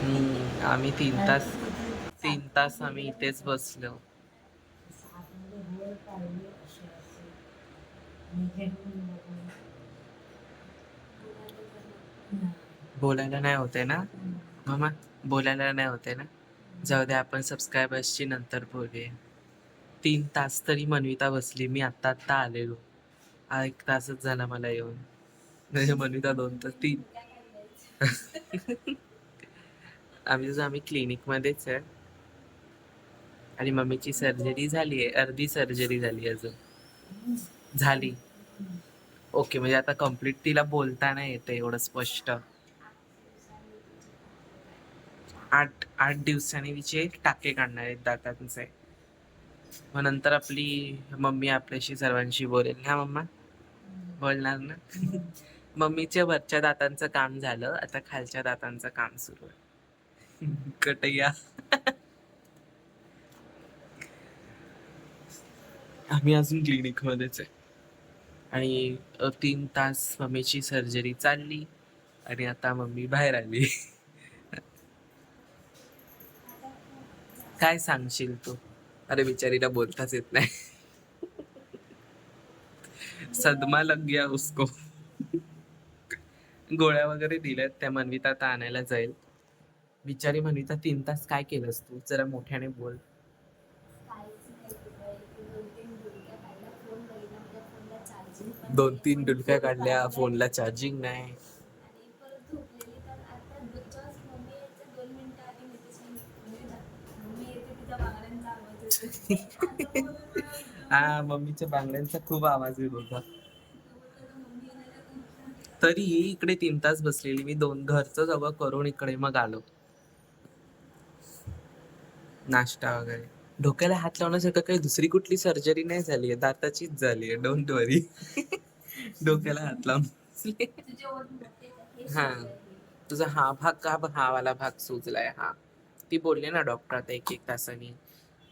आम्ही तीन तास तीन तास आम्ही इथेच बसलो. बोलायला नाही होते ना? मामा बोलायला नाही होते ना? जाऊ दे आपण सबस्क्रायबर्सची नंतर बोलूया. तीन तास तरी मनविता बसली मी आत्ता आत्ता आलेलो. हा एक तासच झाला मला येऊन. म्हणजे मनविता दोन तास तीन. आम्ही जसं आम्ही क्लिनिक मध्येच आहे. आणि मम्मीची सर्जरी झाली आहे. अर्धी सर्जरी झाली अजून. झाली. ओके म्हणजे आता कंप्लीट तिला बोलता नाही येते एवढं स्पष्ट. आठ आठ दिवसांनी तिचे टाके काढणार आहेत दातांचे. मग नंतर आपली मम्मी आपल्याशी सर्वांशी बोलेल. ना मम्मा? बोलणार ना? मम्मीच्या वरच्या दातांचं काम झालं. आता खालच्या दातांचं काम सुरू आहे. कटैया. आम्ही अजून क्लिनिक मध्येच आहे. आणि तीन तास मम्मीची सर्जरी चालली आणि आता मम्मी बाहेर आली. काय सांगशील तू? अरे बिचारीला बोलताच येत नाही. सदमा लग गया उसको. गोळ्या वगैरे दिल्यात त्या मनविता आता आणायला जाईल. बिचारी मनविता तीन तास काय केलंस तू? जरा मोठ्याने बोल. दोन तीन डुलक्या काढल्या फोनला चार्जिंग नाही. हा मम्मीच्या बांगड्यांचा खूप आवाज येत होता तरी इकडे तीन तास बसलेली मी दोन घरचं सगळं करून इकडे मग आलो. नाश्ता वगैरे. डोक्याला हात लावण्यासारखं काही दुसरी कुठली सर्जरी नाही झाली आहे. दाताचीच झाली आहे. डोंट वरी डोक्याला हात लावून. हा. तुझा हा भाग का हा वाला भाग सुजलाय. हा. ती बोलली ना डॉक्टर आता एक एक तासाने.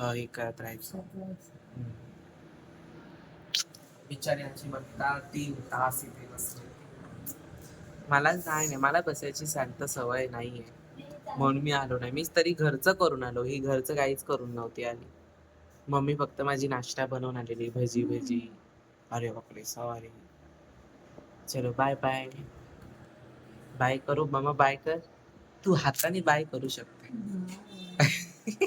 हे करत राहायचं. बिचाऱ्यांची बिचारी तीन तास इथे बसली. मला नाही नाही. मला बसायची शांत सवय नाहीये. म्हणून मी आलो नाही. मीच तरी घरचं करून आलो. ही घरचं काहीच करून नव्हती आली. मम्मी फक्त माझी नाश्ता बनवून आलेली. भजी भजी. अरे बापरे सॉरी. चलो बाय बाय बाय करू. मामा बाय कर. तू हाताने बाय करू शकते.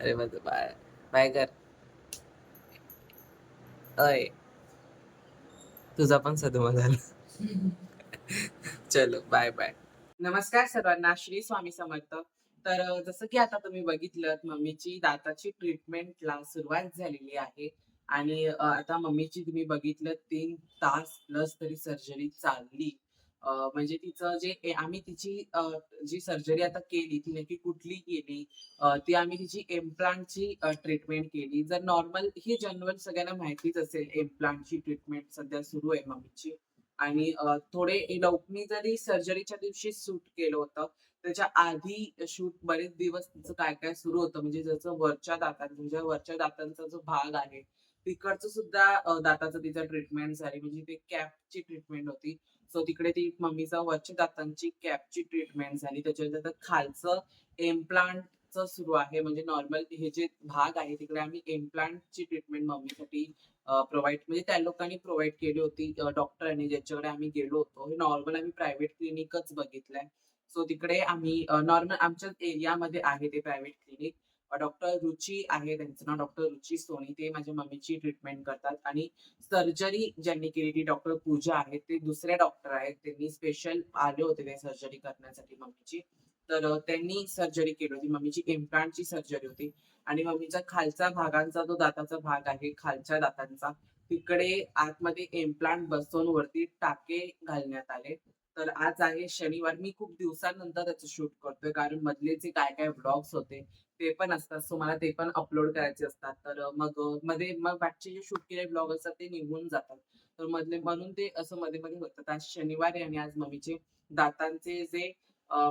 अरे माझं बाय बाय कर. अय. तुझा पण सदमा झाला. चलो बाय बाय नमस्कार सर्वांना श्री स्वामी समर्थ. तर जसं की आता तुम्ही बघितलं मम्मीची दाताची ट्रीटमेंटला सुरुवात झालेली आहे. आणि आता मम्मीची तुम्ही बघितलं तीन तास प्लस तरी सर्जरी चालली. म्हणजे तिचं जे आम्ही तिची जी सर्जरी आता केली ती नक्की कुठली केली ती आम्ही तिची एम्प्लांटची ट्रीटमेंट केली. जर नॉर्मल ही जनरल सगळ्यांना माहितीच असेल एम्प्लांटची ट्रीटमेंट सध्या सुरू आहे मम्मीची. आणि थोडे लोक मी जरी सर्जरीच्या दिवशी शूट केलं होतं त्याच्या आधी शूट बरेच दिवस तिचं काय काय सुरू होतं म्हणजे जसं वरच्या दातांचं म्हणजे वरच्या दातांचा जो भाग आहे तिकडचं सुद्धा दाताचं तिचं ट्रीटमेंट झाली म्हणजे ते कॅपची ट्रीटमेंट होती. सो तिकडे ती मम्मीचा वरच्या दातांची कॅपची ट्रीटमेंट झाली त्याच्यानंतर खालचं इम्प्लांटचं सुरू आहे. म्हणजे नॉर्मल हे जे भाग आहे तिकडे आम्ही इम्प्लांटची ट्रीटमेंट मम्मीसाठी प्रोव्हाइड म्हणजे त्या लोकांनी प्रोव्हाइड केली होती. डॉक्टरांनी ज्याच्याकडे आम्ही गेलो होतो हे नॉर्मल आम्ही प्रायव्हेट क्लिनिकच बघितलंय. सो तिकडे आम्ही नॉर्मल आमच्या एरियामध्ये आहे ते प्रायव्हेट क्लिनिक डॉक्टर रुची आहे त्यांचं नाव डॉक्टर रुची सोनी. ते माझ्या मम्मीची ट्रीटमेंट करतात. आणि सर्जरी ज्यांनी केली ती डॉक्टर पूजा आहे. ते दुसरे डॉक्टर आहेत. त्यांनी स्पेशल आले होते ते सर्जरी करण्यासाठी मम्मीची. तर त्यांनी सर्जरी केली होती. मम्मीची इम्प्लांटची सर्जरी होती. आणि मम्मीचा खालचा भागांचा जो दाताचा भाग आहे खालच्या दातांचा तिकडे आतमध्ये इम्प्लांट बसवून वरती टाके घालण्यात आले. तर आज आहे शनिवार. मी खूप दिवसानंतर त्याचं शूट करतोय. कारण मधले जे काय काय ब्लॉग्स होते ते पण असतात. सो मला ते पण अपलोड करायचे असतात. तर मग मध्ये मग बाकीचे जे शूट केले ब्लॉग असतात ते निघून जातात. तर मधले म्हणून ते असं मध्ये मध्ये होतात. आज शनिवार आहे आणि आज मम्मीचे दातांचे जे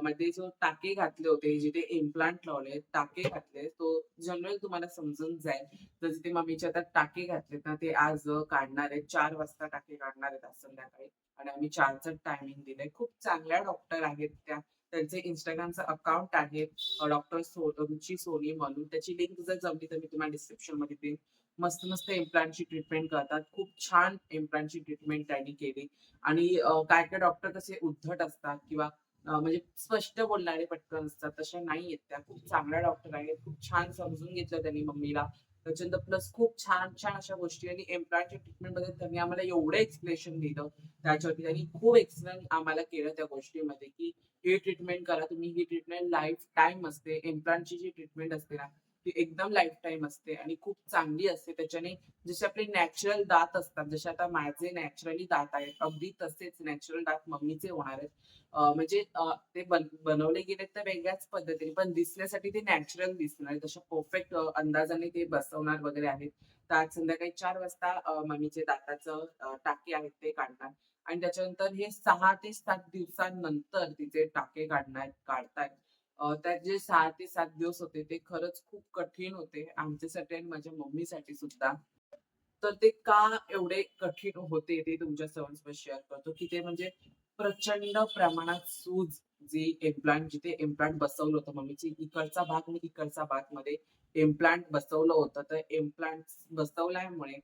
मध्ये जो टाके घातले होते, जिथे इम्प्लांट लावले, टाके घातले, तो जनरल तुम्हाला समजून जाईल. तर जिथे मम्मीचे आता टाके घातलेत ना, ते आज काढणार आहेत. चार वाजता टाके काढणार आहेत आज संध्याकाळी आणि आम्ही 4चं टायमिंग दिलंय. खूप चांगल्या डॉक्टर आहेत त्या. त्यांचे इंस्टाग्रामचं अकाउंट आहे डॉक्टर सो रुची सोनी म्हणून. त्याची लिंक जर जमली तर मी तुम्हाला डिस्क्रिप्शनमध्ये देईन. मस्त-मस्त इम्प्लांटची ट्रीटमेंट करतात. खूप छान इम्प्लांटची ट्रीटमेंट त्यांनी केली आणि काय काय डॉक्टर कसे उद्धट असतात किंवा म्हणजे स्पष्ट बोलणारे पटकन असतात. तशा नाहीयेत त्या. खूप चांगल्या डॉक्टर आहेत. खूप छान समजून घेतलं त्यांनी मम्मीला. त्याच्यानंतर प्लस खूप छान-छान अशा गोष्टी आणि एम्प्लायनच्या ट्रीटमेंटमध्ये त्यांनी आम्हाला एवढं एक्सप्लेनेशन दिलं. त्याच्यावरती त्यांनी खूप एक्सप्लेन आम्हाला केलं त्या गोष्टीमध्ये, की ही ट्रीटमेंट करा तुम्ही. ही ट्रीटमेंट लाईफ टाइम असते. एम्प्लॉयची जी ट्रीटमेंट असते ना, ती एकदम लाईफ टाईम असते आणि खूप चांगली असते. त्याच्याने जसे आपले नॅचरल दात असतात, जसे आता माझे नॅचरली दात आहेत, अगदी तसेच नॅचरल दात मम्मीचे होणार आहेत. म्हणजे ते बनवले गेलेत तर वेगळ्याच पद्धतीने, पण दिसण्यासाठी ते नॅचरल दिसणार. तशा परफेक्ट अंदाजाने ते बसवणार वगैरे आहेत. तर आज संध्याकाळी चार वाजता मम्मीचे दाताचं टाके आहेत ते काढणार आणि त्याच्यानंतर हे सहा ते सात दिवसांनंतर तिचे टाके काढणार काढतायत. त्याचे त्यात जे 6 ते सात दिवस होते ते खरंच खूप कठीण होते आमच्यासाठी आणि माझ्या मम्मीसाठी सुद्धा. तर ते का एवढे कठीण होते ते तुमच्या सर्वांसोबत शेअर करतो, की ते म्हणजे प्रचंड प्रमाणात सूज जी एम्प्लांट जिथे एम्प्लांट बसवलं होतं मम्मीची इकडचा भाग आणि इकडचा भागमध्ये एम्प्लांट बसवलं होतं. तर एम्प्लांट बसवल्यामुळे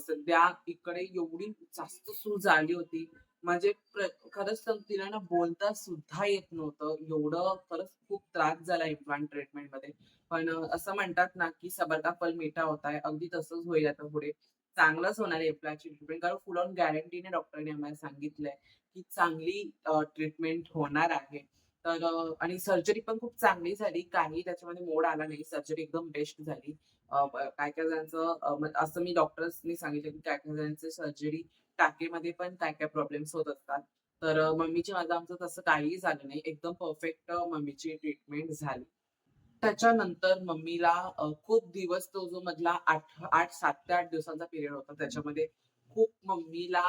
सध्या इकडे एवढी जास्त सूज आली होती. म्हणजे खरंच तर तिला ना बोलता सुद्धा येत नव्हतं. एवढं खरंच खूप त्रास झाला इम्प्लांट ट्रीटमेंटमध्ये. पण असं म्हणतात ना, की सबर का फल मीठा होता है. अगदी तसंच होईल आता पुढे. चांगलंच होणार आहे इम्प्लांटची ट्रीटमेंट कारण फुल ऑन गॅरंटीने डॉक्टरने आम्हाला सांगितलंय, की चांगली ट्रीटमेंट होणार आहे. तर आणि सर्जरी पण खूप चांगली झाली. काही त्याच्यामध्ये मोड आला नाही. सर्जरी एकदम बेस्ट झाली. काय काय जणांचं असं मी डॉक्टर्सनी सांगितलं, की काय काय जणांचे सर्जरी टाकेमध्ये पण काय-काय प्रॉब्लेम्स होत असतात. तर अ, मम्मीची माझं आमचं तसं काहीही झालं नाही. एकदम परफेक्ट मम्मीची ट्रीटमेंट झाली. त्याच्यानंतर मम्मीला खूप दिवस तो जो मधला 8 8 7 ते आठ दिवसांचा पिरियड होता. त्याच्यामध्ये खूप मम्मीला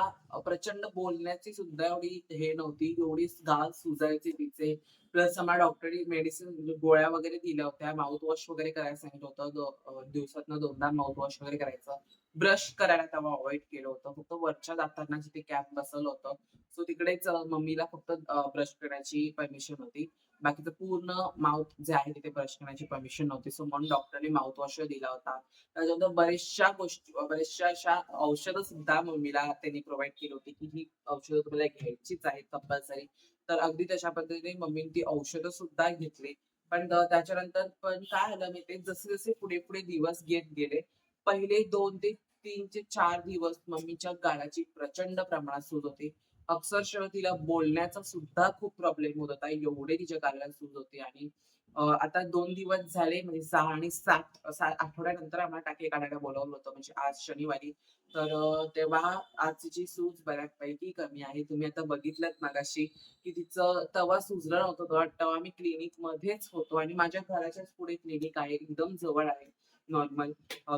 प्रचंड बोलण्याची सुद्धा एवढी हे नव्हती. एवढी गाल सुजायची तिचे. प्लस आम्हाला डॉक्टरनी मेडिसिन म्हणजे गोळ्या वगैरे दिल्या होत्या. माउथ वॉश वगैरे करायला सांगितलं होतं. दिवसातनं दोनदा माउथ वॉश वगैरे करायचं. ब्रश करायला तेव्हा अवॉइड केलं होतं. फक्त वरच्या दातांना जिथे कॅप बसवलं होतं. सो तिकडेच मम्मीला फक्त ब्रश करण्याची परमिशन होती. बाकीचं पूर्ण माउथ जे आहे तिथे ब्रश करण्याची परमिशन नव्हती. सो म्हणून डॉक्टरने माउथ वॉश दिला होता. त्याच्यानंतर बऱ्याचशा गोष्टी बऱ्याचशा अशा औषधं सुद्धा मम्मीला त्यांनी प्रोव्हाइड केली होती, की ही औषधं तुम्हाला घ्यायचीच आहेत कंपल्सरी. तर अगदी तशा पद्धतीने मम्मीने ती औषधं सुद्धा घेतली. पण त्याच्यानंतर पण काय झालं माहिती जसे-जसे पुढे-पुढे दिवस घेत गेले, पहिले दोन ते तीन ते चार दिवस मम्मीच्या गाण्याची प्रचंड प्रमाणात सूज होती. अक्षरशः तिला बोलण्याचा सुद्धा खूप प्रॉब्लेम होत होता. एवढे तिच्या गाण्याला सूज होती आणि आता दोन दिवस झाले म्हणजे सहा आणि सात सात आठवड्यानंतर आम्हाला टाके काढायला बोलावलं होतं म्हणजे आज शनिवारी. तर तेव्हा आज तिची सूज बऱ्यापैकी कमी आहे. तुम्ही आता बघितलं मागाशी की तिचं तवा सुजलं नव्हतं. तेव्हा मी क्लिनिक मध्येच होतो आणि माझ्या घराच्याच पुढे क्लिनिक आहे. एकदम जवळ आहे नॉर्मल.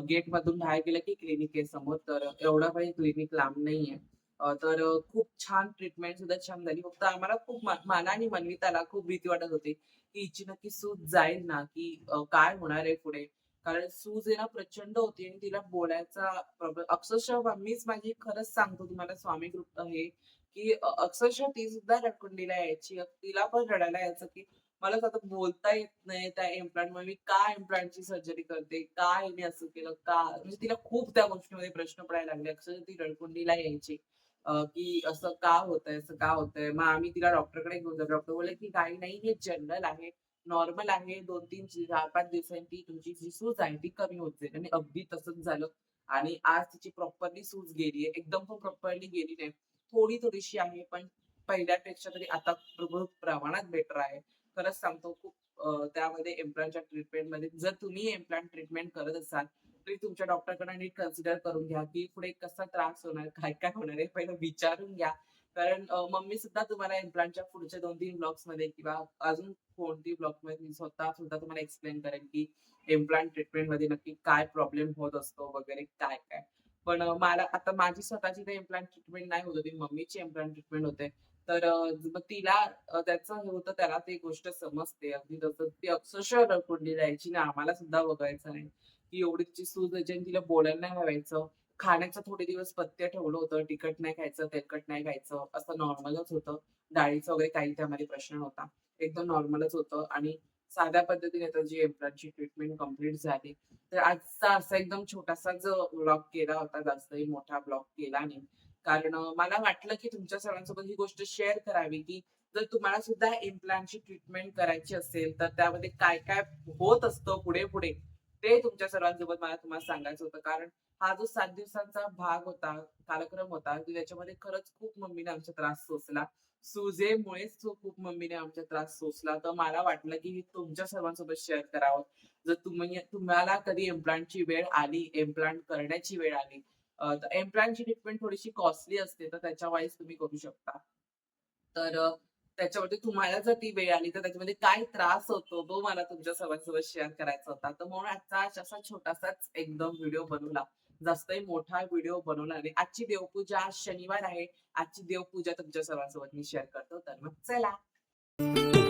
गेट मधून बाहेर गेलं की क्लिनिक आहे समोर. तर एवढं काही क्लिनिक लांब नाहीये. तर खूप छान ट्रीटमेंट सुद्धा छान झाली. फक्त आम्हाला खूप म आणि मनविताला खूप भीती वाटत होती, की हिची नक्की सूज जाईल ना, की काय होणार आहे पुढे? कारण सूज आहे ना प्रचंड होती आणि तिला बोलायचा प्रॉब्लेम अक्षरशः मीच माझी खरंच सांगतो तुम्हाला स्वामी ग्रुप हे की अक्षरशः ती सुद्धा रडकुंडीला यायची. तिला पण रडायला यायचं, की मला आता बोलता येत नाही त्या इम्प्लांटमुळे. मी का इम्प्लांटची सर्जरी करते? का हिने असं केलं? का? म्हणजे तिला खूप त्या गोष्टीमध्ये प्रश्न पडायला लागले. अक्षरशः ती रडकुंडीला यायची. की असं का होतंय? असं का होतंय? मग आम्ही तिला डॉक्टरकडे घेऊन जातो. डॉक्टर बोलले, की "काही नाही, हे जनरल आहे, नॉर्मल आहे. 2-3 4-5 दिवसांनी तुझी तुमची जी सूज आहे ती कमी होत जाईल." आणि अगदी तसंच झालं. आणि आज तिची प्रॉपरली सूज गेली आहे. एकदम पण प्रॉपरली गेली नाही. थोडी-थोडीशी आहे, पण पहिल्यापेक्षा तरी आता प्रभू प्रमाणात बेटर आहे. खरंच सांगतो खूप त्यामध्ये इम्प्लांटच्या ट्रीटमेंटमध्ये जर तुम्ही इम्प्लांट ट्रीटमेंट करत असाल, तरी तुमच्या डॉक्टरकडे नीट कन्सिडर करून घ्या, की पुढे कसा त्रास होणार, काय-काय होणार आहे पहिलं विचारून घ्या. कारण मम्मी सुद्धा तुम्हाला इम्प्लांटच्या पुढच्या दोन तीन ब्लॉक्समध्ये किंवा अजून कोणती ब्लॉगमध्ये मी स्वतः सुद्धा तुम्हाला एक्सप्लेन करेन, की इम्प्लांट ट्रीटमेंटमध्ये नक्की काय प्रॉब्लेम होत असतो वगैरे काय-काय. पण मला आता माझी स्वतःची ते इम्प्लांट ट्रीटमेंट नाही होत होती. मम्मीची इम्प्लांट ट्रीटमेंट होते. तर तिला त्याचं हे होतं त्याला ती गोष्ट समजते. अगदी तसं ती अक्षरशः रडकुंडी जायची ना आम्हाला सुद्धा बघायचं नाही. ती एवढी सूज यायची आणि तिला बोलायला नाही लावायचं. खाण्याचं थोडे दिवस पत्ते ठेवलं होतं. तिखट नाही खायचं, तेलकट नाही खायचं असं नॉर्मलच होतं. डाळीचं वगैरे काही त्यामध्ये प्रश्न होता एकदम नॉर्मलच होतं आणि साध्या पद्धतीने त्याची इम्प्लांटची ट्रीटमेंट कंप्लीट झाली. तर आजचा असा एकदम छोटासाच ब्लॉग केला होता. जास्तही मोठा ब्लॉग केला नाही. कारण मला वाटलं की तुमच्या सर्वांसोबत ही गोष्ट शेअर करावी, की जर तुम्हाला सुद्धा इम्प्लांटची ट्रीटमेंट करायची असेल, तर त्यामध्ये काय-काय होत असतं पुढे-पुढे, ते तुमच्या सर्वांसोबत मला तुम्हाला सांगायचं होतं. कारण हा जो सात दिवसांचा भाग होता, कालक्रम होता, की त्याच्यामध्ये खरंच खूप मम्मीने आमचा त्रास सोसला. सुजेमुळेच तो खूप मम्मीने आमचा त्रास सोसला. तर मला वाटलं की हे तुमच्या सर्वांसोबत शेअर करावं. जर तुम्ही तुम्हाला कधी इम्प्लांटची वेळ आली, इम्प्लांट करण्याची वेळ आली, तर इम्प्लांटची ट्रीटमेंट थोडीशी कॉस्टली असते, तर त्याच्या वाईज तुम्ही करू शकता. तर त्याच्यामध्ये तुम्हाला जर ती वेळ आली, तर त्याच्यामध्ये काय त्रास होतो, तो मला तुमच्या सर्वांसोबत शेअर करायचा होता. तर म्हणून आजचा असा छोटासाच एकदम व्हिडिओ बनवला. जास्तही मोठा व्हिडिओ बनवला नाही. आजची देवपूजा आज शनिवार आहे. आजची देवपूजा तुमच्या सर्वांसोबत मी शेअर करतो. तर मग चला.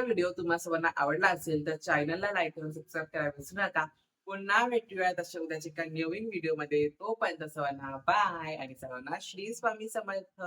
व्हिडिओ तुम्हाला सर्वांना आवडला असेल, तर चॅनलला लाईक करून सबस्क्राईब करायला विसरू नका. पुन्हा भेटूयात अशा उद्याच्या एका नवीन व्हिडिओमध्ये. तोपर्यंत सर्वांना बाय आणि सर्वांना श्री स्वामी समर्थ.